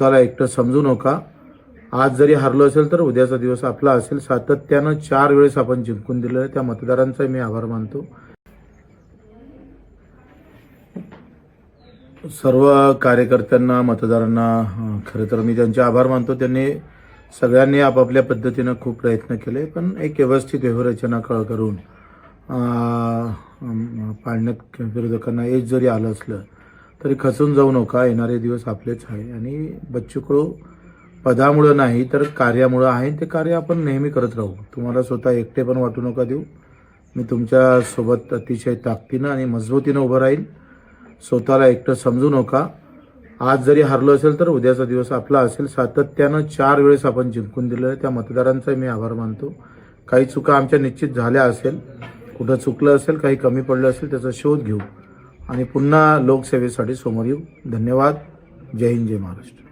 स्वतःला एकटं समजू नका. आज जरी हरलो असेल तर उद्याचा दिवस आपला असेल. सातत्यानं चार वेळेस आपण जिंकून दिलं त्या मतदारांचा मी आभार मानतो. सर्व कार्यकर्त्यांना मतदारांना खरं तर मी त्यांचे आभार मानतो. त्यांनी सगळ्यांनी आपापल्या पद्धतीनं खूप प्रयत्न केले. पण एक व्यवस्थित व्यवरचना कळ करून पाळण्यात विरोधकांना एज जरी आलं असलं तरी खचून जाऊ नका येणारे दिवस आपलेच आहे. आणि बच्चू कडू पदामुळं नाही तर कार्यामुळं आहे. ते कार्य आपण नेहमी करत राहू. तुम्हाला स्वतः एकटे पण वाटू नका देऊ. मी तुमच्यासोबत अतिशय ताकदीनं आणि मजबूतीनं उभं राहील स्वतःला एकटं समजू नका. आज जरी हरलो असेल तर उद्याचा दिवस आपला असेल. सातत्यानं चार वेळेस आपण जिंकून दिलं त्या मतदारांचा मी आभार मानतो. काही चुका आमच्या निश्चित झाल्या असेल. कुठं चुकलं असेल काही कमी पडलं असेल त्याचा शोध घेऊ. आणि पुन्हा लोकसेवेसाठी समोर येऊ. धन्यवाद. जय हिंद जय महाराष्ट्र.